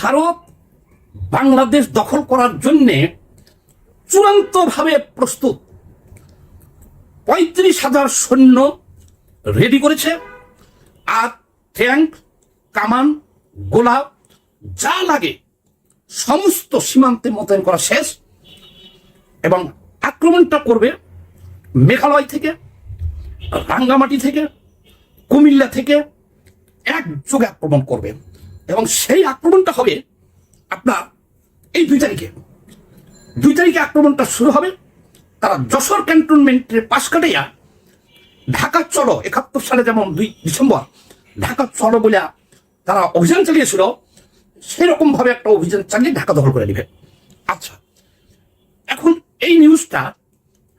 ভারত বাংলাদেশ দখল করার জন্যে চূড়ান্তভাবে প্রস্তুত। পঁয়ত্রিশ হাজার সৈন্য রেডি করেছে। আর ট্যাঙ্ক কামান, গোলা, যা লাগে সমস্ত সীমান্তে মোতায়েন করা শেষ এবং আক্রমণটা করবে মেঘালয় থেকে, রাঙ্গামাটি থেকে, কুমিল্লা থেকে, একযোগে আক্রমণ করবে। এবং সেই আক্রমণটা হবে আপনার এই দুই তারিখে। দুই তারিখে আক্রমণটা শুরু হবে। তারা যশোর ক্যান্টনমেন্টের পাশ কাটাইয়া ঢাকা চলো, একাত্তর সালে যেমন দুই ডিসেম্বর, ঢাকা চলো বলে তারা অভিযান চালিয়েছিল সেরকম ভাবে একটা অভিযান চালিয়ে ঢাকা দখল করে নেবে। আচ্ছা এখন এই নিউজটা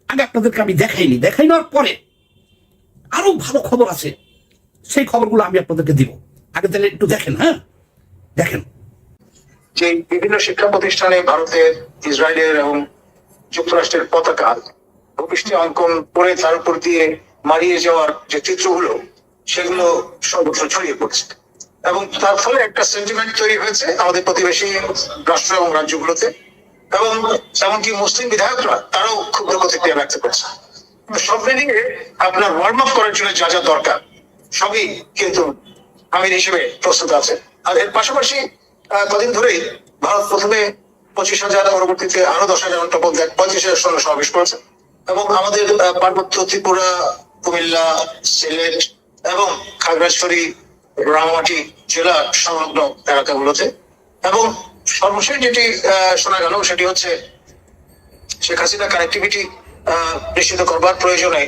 আগে আপনাদেরকে আমি দেখাইনি। দেখাই নেওয়ার পরে আরও ভালো খবর আছে, সেই খবরগুলো আমি আপনাদেরকে দিব। আগে তাহলে একটু দেখেন হ্যাঁ? দেখেন। যে বিভিন্ন শিক্ষা প্রতিষ্ঠানে ভারতের, ইসরায়েলের এবং যুক্তরাষ্ট্রের পতাকা, ভূপৃষ্ঠে অঙ্কন করে তার উপর দিয়ে মারিয়ে যাওয়ার যে চিত্রগুলো, সেগুলো সর্বত্র ছড়িয়ে পড়ছে। এবং তার ফলে একটা সেন্টিমেন্ট তৈরি হয়েছে আমাদের প্রতিবেশী রাষ্ট্র এবং রাজ্যগুলোতে। এবং এমনকি মুসলিম বিধায়করা, তারাও ক্ষুদ্র প্রতিক্রিয়া ব্যক্ত করছে। সব মিলিয়ে আপনার ওয়ার্ম আপ করার জন্য যা যা দরকার, সবই কিন্তু আমির হিসেবে প্রস্তুত আছে আর এর পাশাপাশি কদিন ধরেই ভারত প্রথমে পঁচিশ হাজার, পরবর্তীতে আরও দশ হাজার টপল দেখ, পঁয়ত্রিশ হাজার সৈন্য সমাবেশ করেছে। এবং আমাদের পার্বত্য ত্রিপুরা, কুমিল্লা, সিলেট এবং খাগড়াছড়ি রাঙামাটি জেলা সংলগ্ন এলাকাগুলোতে। এবং সর্বশেষ যেটি শোনা গেল সেটি হচ্ছে শেখ হাসিনা কানেক্টিভিটি নিশ্চিত করবার প্রয়োজনে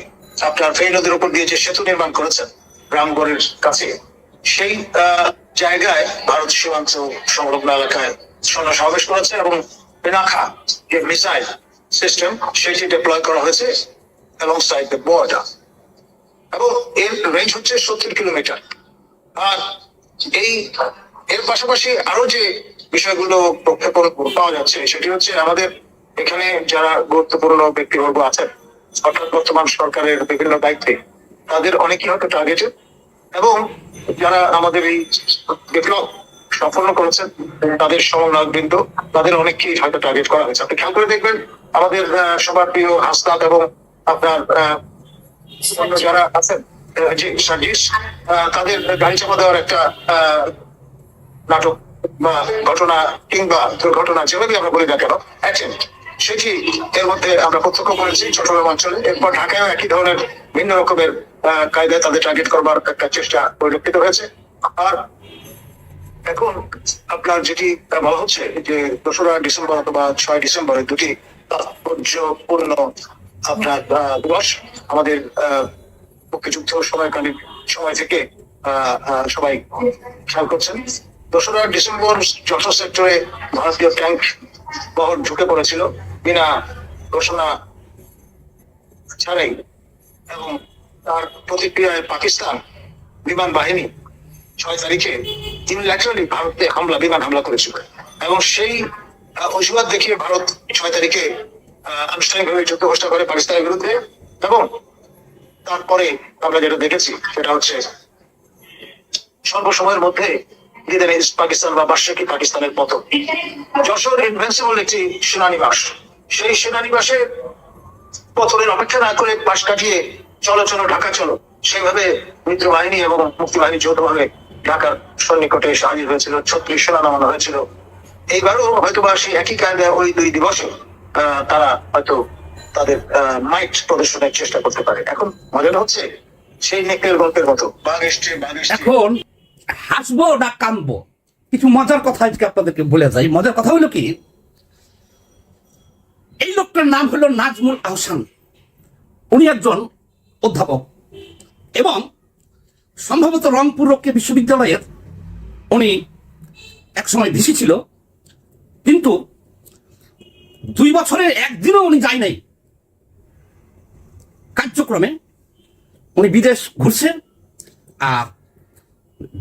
আপনার ফেই নদীর উপর দিয়ে যে সেতু নির্মাণ করেছেন রামগড়ের কাছে, সেই জায়গায় ভারত সীমান্ত সংলগ্ন এলাকায় সৈন্য সমাবেশ করেছে এবং পেনাখা যে মিসাইল সিস্টেম, সেটি ডিপ্লয় করা হয়েছে এবং সাইড দ্য বর্ডার এবং এর রেঞ্জ হচ্ছে সত্তর কিলোমিটার। আর এই, এর পাশাপাশি আরও যে বিষয়গুলো প্রক্ষেপণ পাওয়া যাচ্ছে, সেটি হচ্ছে আমাদের এখানে যারা গুরুত্বপূর্ণ ব্যক্তিবর্গ আছেন, অর্থাৎ বর্তমান সরকারের বিভিন্ন দায়িত্বে, তাদের অনেকেই হয়তো টার্গেটেড এবং যারা আমাদের এই বিপ্লব সম্পন্ন করেছেন, তাদের সমন্বয়ক বৃন্দ তাদের অনেককেই হয়তো টার্গেট করা হয়েছে। আপনি খেয়াল করে দেখবেন, আমাদের সবার প্রিয় হাসনাত এবং আপনার যারা আছেন তাদের গাড়ি চাপা দেওয়ার একটা নাটক বা ঘটনা কিংবা দুর্ঘটনা যেভাবে আমরা বলি না কেন অ্যাটেম্প সেটি এর মধ্যে আমরা প্রত্যক্ষ করেছি চট্টগ্রাম অঞ্চলে। এরপর ঢাকায়ও একই ধরনের ভিন্ন রকমের কায়দায় তাদের টার্গেট করবার একটা চেষ্টা পরিলক্ষিত হয়েছে। আর এখন আপনার যেটি বলা হচ্ছে যে দোসরা ডিসেম্বর অথবা ছয় ডিসেম্বরে দুটি তাৎপর্যপূর্ণ আপনার দিবস আমাদের আহ, মুক্তিযুদ্ধ সময়কালীন সময় থেকে সবাই খেয়াল করছেন। দোসরা ডিসেম্বর যশো সেক্টরে ভারতীয় ট্যাঙ্ক বহর ঢুকে পড়েছিল, বিনা ঘোষণা ছাড়াই। এবং তার প্রতিক্রিয়ায় পাকিস্তান বিমান বাহিনী ছয় তারিখে ইউনিল্যাটারালি ভারতে হামলা, বিমান হামলা করেছিল। এবং সেই অজুহাত দেখিয়ে ভারত ছয় তারিখে আনুষ্ঠানিকভাবে যুদ্ধ ঘোষণা করে পাকিস্তানের বিরুদ্ধে। এবং তারপরে আমরা যেটা দেখেছি, সেটা হচ্ছে স্বল্প সময়ের মধ্যে ইস্ট পাকিস্তান বা পাকিস্তানের পতন? যশোর ইনভেন্সিবল একটি সেনানিবাস। সেই সেনানিবাসে পতনের অপেক্ষা না করে পাশ কাটিয়ে চলো চলো, ঢাকা চলো। সেইভাবে মিত্র বাহিনী এবং মুক্তি বাহিনী যৌথভাবে ঢাকার সন্নিকটে এসে হাজির হয়েছিল। ছত্রিশ সেনা নামানো হয়েছিল। এইবারও হয়তো বা সেই একই কায়দায় ওই দুই দিবসে তারা হয়তো তাদের মাইট প্রদর্শনের চেষ্টা করতে পারে। এখন মজাটা হচ্ছে সেই নেকলের গল্পের মতো। এসছে, বাঘ এসছে। এখন হাসবো না কানবো কিছু মজার কথা আজকে আপনাদেরকে বলে যাই। মজার কথা হলো কি? এই লোকটার নাম হলো নাজমুল আহসান। উনি একজন অধ্যাপক এবং সম্ভবত রংপুর রক্ষে বিশ্ববিদ্যালয়ের উনি একসময় ভিসি ছিল। কিন্তু দুই বছরের একদিনও উনি যায় নাই। কার্যক্রমে উনি বিদেশ ঘুরছেন আর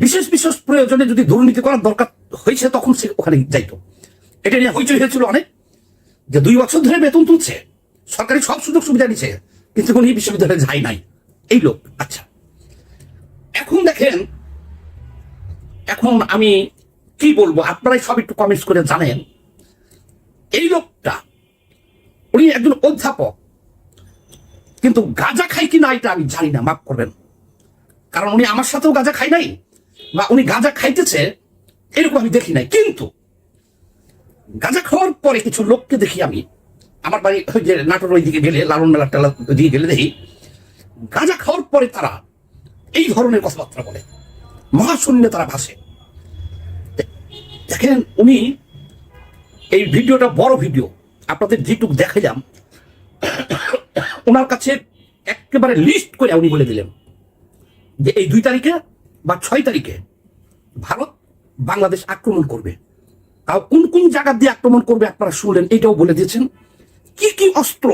বিশেষ বিশেষ প্রয়োজনে যদি দুর্নীতি করার দরকার হয়েছে, তখন সে ওখানে যাইতো। এটা নিয়ে হইচই হয়েছিল অনেক, যে দুই বছর ধরে বেতন তুলছে, সরকারি সব সুযোগ সুবিধা দিচ্ছে কিন্তু উনি বিশ্ববিদ্যালয়ে যায় নাই। এই লোক আচ্ছা। এখন দেখেন, এখন আমি কি বলব, আপনারাই সব একটু কমেন্টস করে জানেন। এই লোকটা, উনি একজন অধ্যাপক, কিন্তু গাঁজা খাই কি না এটা আমি জানি না, মাফ করবেন। কারণ উনি আমার সাথেও গাঁজা খাই নাই। বা উনি গাঁজা খাইতেছে, এরকম আমি দেখি নাই। কিন্তু গাঁজা খাওয়ার পরে কিছু লোককে দেখি আমি। আমার বাড়ি ওই যে নাটোর ওই দিকে গেলে, লালন মেলা টেলা দিয়ে গেলে দেখি, গাঁজা খাওয়ার পরে তারা এই ধরনের কথাবার্তা বলে। মহাশূন্যে তারা ভাসে। দেখেন, উনি এই ভিডিওটা বড় ভিডিও। আপনাদের যেটুক দেখালাম ওনার কাছে একেবারে লিস্ট করে উনি বলে দিলেন যে এই দুই তারিখে বা ছয় তারিখে ভারত বাংলাদেশ আক্রমণ করবে। তাও কোন কোন জায়গা দিয়ে আক্রমণ করবে আপনারা শুনলেন, এটাও বলে দিয়েছেন। কি কি অস্ত্র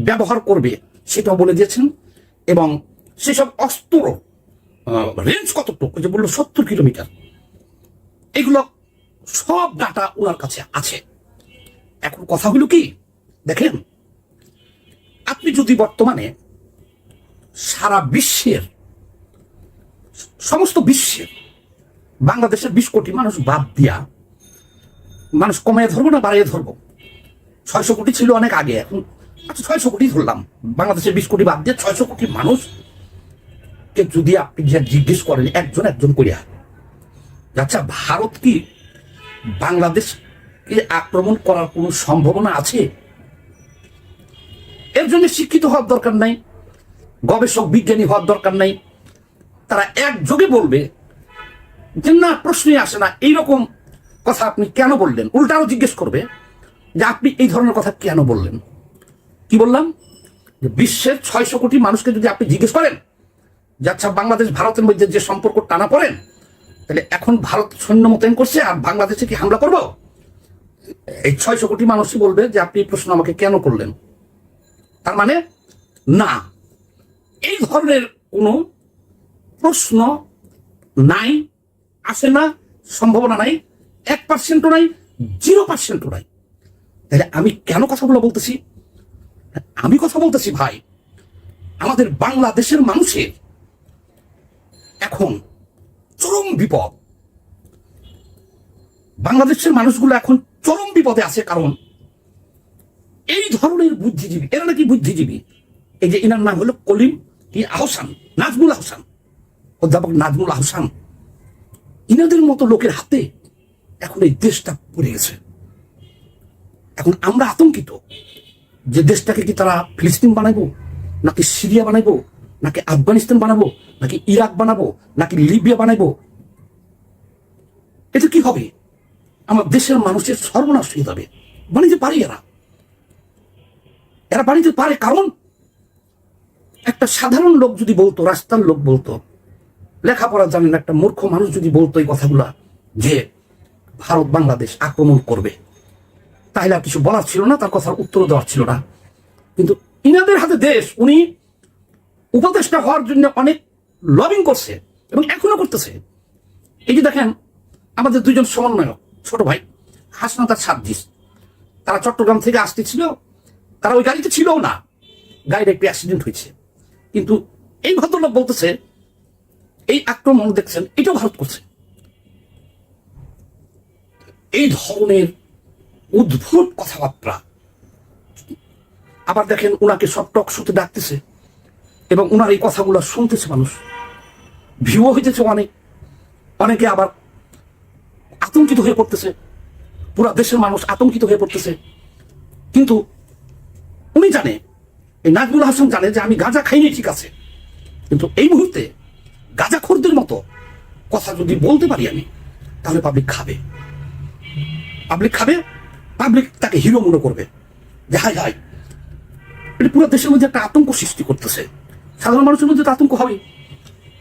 ব্যবহার করবে সেটাও বলে দিয়েছেন। এবং সেসব অস্ত্র রেঞ্জ কতটুকু? যে বলল সত্তর কিলোমিটার। এগুলো সব ডাটা ওনার কাছে আছে। এখন কথা হলো কি দেখেন আপনি যদি বর্তমানে সারা বিশ্বের সমস্ত বিশ্বের বাংলাদেশের বিশ কোটি মানুষ বাদ দিয়া মানুষ কমিয়ে ধরবো না বাড়িয়ে ধরবো? ছয়শো কোটি ছিল অনেক আগে এখন। আচ্ছা ছয়শো কোটি ধরলাম। বাংলাদেশের বিশ কোটি বাদ দিয়ে ছয়শো কোটি মানুষ কে যদি আপনি জিজ্ঞেস করেন, একজন একজন করিয়া। আচ্ছা ভারত কি বাংলাদেশকে আক্রমণ করার কোনো সম্ভাবনা আছে? এর জন্য শিক্ষিত হওয়ার দরকার নাই, গবেষক, বিজ্ঞানী হওয়ার দরকার নাই। তারা একযোগে বলবে যে, না, প্রশ্নই আসে না। এইরকম কথা আপনি কেন বললেন? উল্টাও জিজ্ঞেস করবে যে, আপনি এই ধরনের কথা কেন বললেন? কি বললাম? বিশ্বের ছয়শো কোটি মানুষকে যদি আপনি জিজ্ঞেস করেন যে আচ্ছা বাংলাদেশ, ভারতের মধ্যে যে সম্পর্ক টানা পড়েন, তাহলে এখন ভারত সৈন্য মোতায়েন করছে আর বাংলাদেশে কি হামলা করব? এই ছয়শো কোটি মানুষই বলবে যে, আপনি এই প্রশ্ন আমাকে কেন করলেন? তার মানে না। এই ধরনের কোনো প্রশ্ন নাই, আসে না, সম্ভাবনা নাই, এক পার্সেন্টও নাই জিরো পার্সেন্টও নাই। তাহলে আমি কেন কথাগুলো বলতেছি? আমি কথা বলতেছি, ভাই, আমাদের বাংলাদেশের মানুষের এখন চরম বিপদ। বাংলাদেশের মানুষগুলো এখন চরম বিপদে আছে কারণ এই ধরনের বুদ্ধিজীবী, এরা নাকি বুদ্ধিজীবী? এই যে এনার নাম হলো কলিম ই আহসান, নাজমুল আহসান। অধ্যাপক নাজমুল আহসান, ইনাদের মতো লোকের হাতে এখন এই দেশটা পড়ে গেছে। এখন আমরা আতঙ্কিত যে দেশটাকে কি তারা ফিলিস্তিন বানাবো নাকি সিরিয়া বানাবো নাকি আফগানিস্তান বানাবো, নাকি ইরাক বানাবো, নাকি লিবিয়া বানাবো এটা কি হবে? আমার দেশের মানুষের সর্বনাশ হয়ে যাবে। বানিয়ে পারে এরা। এরা বানিতে পারে কারণ একটা সাধারণ লোক যদি বলতো, রাস্তার লোক বলতো লেখাপড়া জানেন, একটা মূর্খ মানুষ যদি বলতো এই কথাগুলা যে ভারত বাংলাদেশ আক্রমণ করবে, তাহলে কিছু বলার ছিল না, তার কথার উত্তর দেওয়ার ছিল না। কিন্তু ইনাদের হাতে দেশ, উনি উপদেষ্টা হওয়ার জন্য অনেক লবিং করছে এবং এখনও করতেছে। এই যে দেখেন, আমাদের দুজন সমন্বয়ক, ছোট ভাই, হাসনাত আর সাদ্দিস তারা চট্টগ্রাম থেকে আসতেছিল তারা ওই গাড়িতে ছিল না। গাড়ির একটি অ্যাক্সিডেন্ট হয়েছে। কিন্তু এই ভদ্রলোক বলতেছে এই আক্রমণ দেখছেন, এটাও ভারত করছে। এই ধরনের উদ্ভুত কথাবার্তা। আবার দেখেন ওনাকে সব টক শোতে ডাকতেছে এবং ওনার এই কথাগুলো শুনতেছে মানুষ। ভিউ হইতেছে অনেক। অনেকে আবার আতঙ্কিত হয়ে পড়তেছে। পুরো দেশের মানুষ আতঙ্কিত হয়ে পড়তেছে। কিন্তু উনি জানে, এই নাজমুল হাসান জানে যে আমি গাঁজা খাইনি ঠিক আছে। কিন্তু এই মুহূর্তে গাঁজাখোরদের মতো। কথা যদি বলতে পারি আমি, তাহলে পাবলিক খাবে। পাবলিক খাবে পাবলিক তাকে হিরো মনে করবে। যে হাই হাই এটা পুরো দেশের মধ্যে একটা আতঙ্ক সৃষ্টি করতেছে। সাধারণ মানুষের মধ্যে তো আতঙ্ক হবে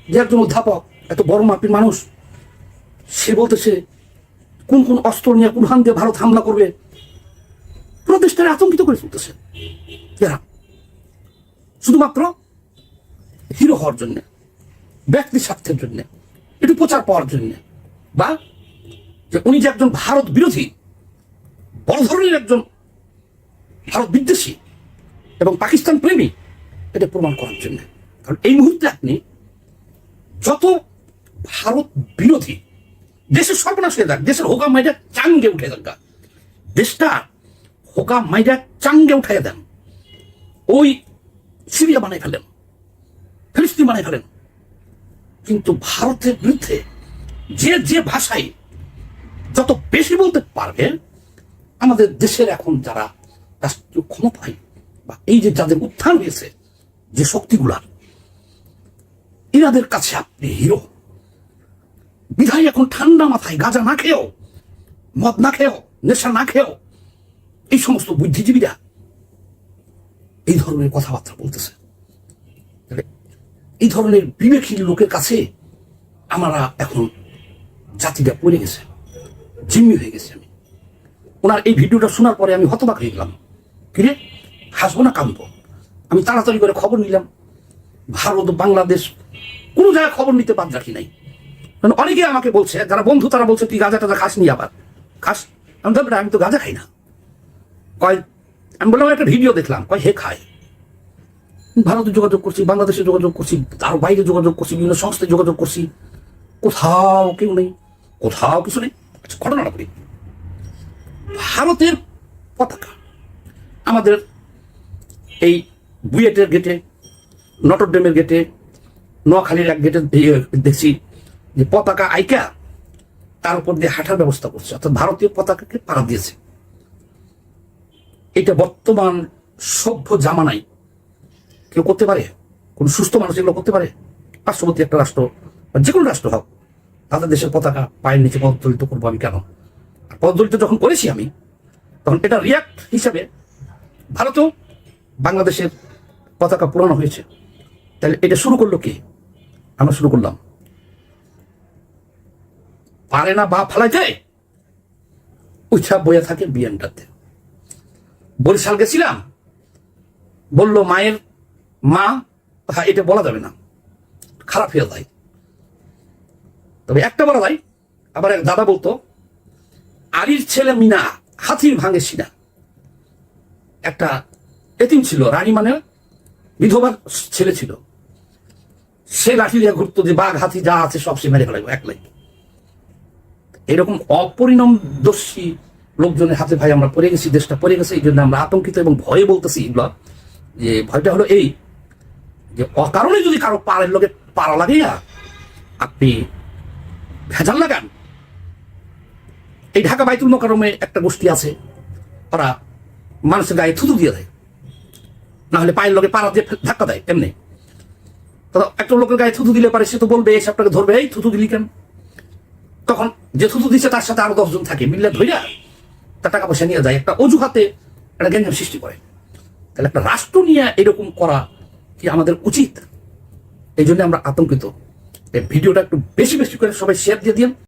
যে একজন অধ্যাপক, এত বড় মাপির মানুষ, সে বলতেছে, কোন কোন অস্ত্র নিয়ে কোন দিয়ে ভারত হামলা করবে। পুরো দেশটাকে আতঙ্কিত করে তুলতেছে। এরা শুধুমাত্র হিরো হওয়ার জন্য। ব্যক্তি স্বার্থের জন্য, একটু প্রচার পাওয়ার জন্য। বা যে উনি যে একজন ভারত বিরোধী, বড় ধরনের একজন ভারত বিদ্বেষী এবং পাকিস্তান প্রেমী, এটা প্রমাণ করার জন্য। কারণ এই মুহূর্তে আপনি যত ভারত বিরোধী, দেশের সর্বনাশ হয়ে যাক, দেশের হোকা মাইজা চাঙ্গে উঠে যাক দেশটা হোকা মাইজা চাঙ্গে উঠাই দেন। ওই সিরিয়া বানাই ফেলেন, ফিলিস্তিন বানাই ফেলেন। কিন্তু ভারতের বিরুদ্ধে যে যে ভাষায় যত বেশি বলতে পারবে, আমাদের দেশের এখন যারা রাষ্ট্রীয় ক্ষমতায় বা এই যে যাদের উত্থান হয়েছে, যে শক্তিগুলার এনাদের কাছে আপনি হিরো। বিধায় এখন ঠান্ডা মাথায় গাঁজা না খেয়েও, মদ না খেয়েও, নেশা না খেয়েও এই সমস্ত বুদ্ধিজীবীরা এই ধরনের কথাবার্তা বলতেছে। এই ধরনের বিবেকহীন লোকের কাছে আমরা এখন জাতিটা পড়ে গেছে, জিম্মি হয়ে গেছে আমি। ওনার এই ভিডিওটা শোনার পরে আমি হতবাক হয়ে গেলাম। কিরে হাসবো না, কাঁদবো? আমি তাড়াতাড়ি করে খবর নিলাম। ভারত, বাংলাদেশ, কোনো জায়গায় খবর নিতে বাদ রাখি নাই। কারণ অনেকে আমাকে বলছে, যারা বন্ধু, তারা বলছে, তুই গাঁজা টাজা খাস নি আবার? খাস? আমি আমি তো গাঁজা খাই না। কয়, আমি বললাম একটা ভিডিও দেখলাম। কয়, হে খায়। ভারতে যোগাযোগ করছি, বাংলাদেশে যোগাযোগ করছি, তার বাইরে যোগাযোগ করছি, বিভিন্ন সংস্থায় যোগাযোগ করছি। কোথাও কেউ নেই, কোথাও কিছু নেই ঘটনাটা বলি ভারতের পতাকা, আমাদের এই বুয়েটের গেটে, নটরডেমের গেটে, নোয়াখালীর এক গেটে দেখছি যে পতাকা আইকা, তার উপর দিয়ে হাঁটার ব্যবস্থা করছে, অর্থাৎ ভারতীয় পতাকাকে পাড়া দিয়েছে। এটা বর্তমান সভ্য জামানায় কেউ করতে পারে? কোন সুস্থ মানুষ এগুলো করতে পারে? পার্শ্ববর্তী একটা রাষ্ট্র বা যে কোনো রাষ্ট্র হোক, তাদের দেশের পতাকা পায়ের নিচে পদদলিত করব আমি কেন? আর পদদলিত যখন করেছি আমি, তখন এটা রিয়াক্ট হিসাবে ভারতেও বাংলাদেশের পতাকা পুরানো হয়েছে। তাহলে এটা শুরু করল কে? আমরা শুরু করলাম। পারে না বা ফালাইতে? উঠা বইয়া থাকে বিয়ানটাতে বরিশাল গেছিলাম, বলল মায়ের মা এটা বলা যাবে না। খারাপ হয়ে যায়। তবে একটা বলা যায়, আবার এক দাদা বলতো আরির ছেলে মিনা হাতির ভাঙে সিনা। একটা এতিম ছিল, রানী মানে বিধবার ছেলে ছিল। সে লাঠি দিয়ে ঘুরতো যে, বাঘ, হাতি, যা আছে সব সে মেরে ফেলাইব একলাই এরকম অপরিণমদর্শী লোকজনের হাতে ভাই আমরা পড়ে গেছি, দেশটা পড়ে গেছে, এই জন্য আমরা আতঙ্কিত এবং ভয়ে বলতেছি এগুলো। যে ভয়টা হলো এই যে অকারণে যদি কারও পাড়ের লোকে পাড়া লাগিয়া আপনি ভেজাল লাগান এই ঢাকা বাইতুল মোকারমে একটা গোষ্ঠী আছে, ওরা মানুষের গায়ে থুতু দিয়ে দেয়। না হলে পায়ের লোকে পাড়া দিয়ে ধাক্কা দেয়, এমনি। একটা লোকের গায়ে থুতু দিলে পারে, সে তো বলবে, এসে আপনাকে ধরবে, এই থুতু দিলি কেন? তখন যে থুতু দিচ্ছে তার সাথে আরও দশজন থাকে মিললে ধৈরা তার টাকা পয়সা নিয়ে যায়। একটা অজুহাতে একটা গ্যাঞ্জাম সৃষ্টি করে। তাহলে একটা রাষ্ট্র নিয়ে এরকম করা কি আমাদের উচিত? এই জন্য আমরা আতঙ্কিত। এই ভিডিওটা একটু বেশি বেশি করে সবাই শেয়ার দিয়ে দিন।